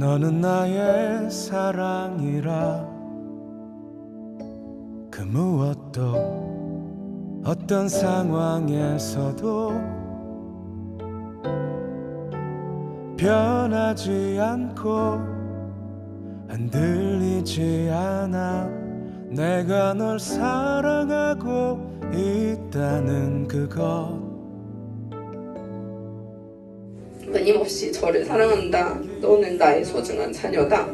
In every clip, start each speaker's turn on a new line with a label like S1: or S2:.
S1: 너는 나의 사랑이라 그 무엇도 어떤 상황에서도 변하지 않고 흔들리지 않아 내가 널 사랑하고 있다는 그것
S2: 끊임없이 저를 사랑한다. 너는 나의 소중한 자녀다.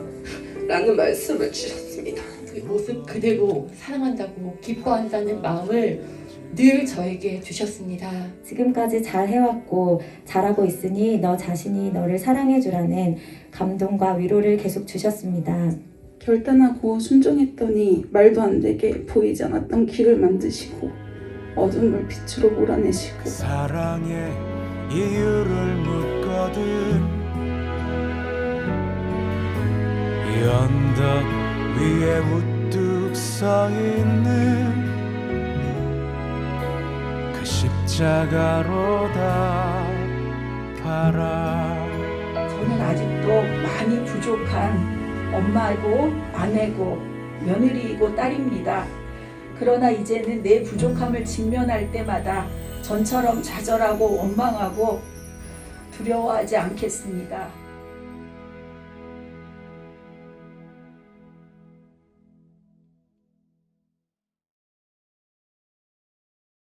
S2: 라는 말씀을 주셨습니다.
S3: 그 모습 그대로 사랑한다고 기뻐한다는 마음을 늘 저에게 주셨습니다.
S4: 지금까지 잘 해왔고 잘하고 있으니 너 자신이 너를 사랑해주라는 감동과 위로를 계속 주셨습니다.
S5: 결단하고 순종했더니 말도 안 되게 보이지 않았던 길을 만드시고 어둠을 빛으로 몰아내시고
S1: 그 사랑의 이유를 묻거 든이 언덕 위에 우뚝 서 있는 그 십자가로 답하라
S6: 저는 아직도 많이 부족한 엄마고 아내고 며느리이고 딸입니다. 그러나 이제는 내 부족함을 직면할 때마다 전처럼 좌절하고 원망하고 두려워하지 않겠습니다.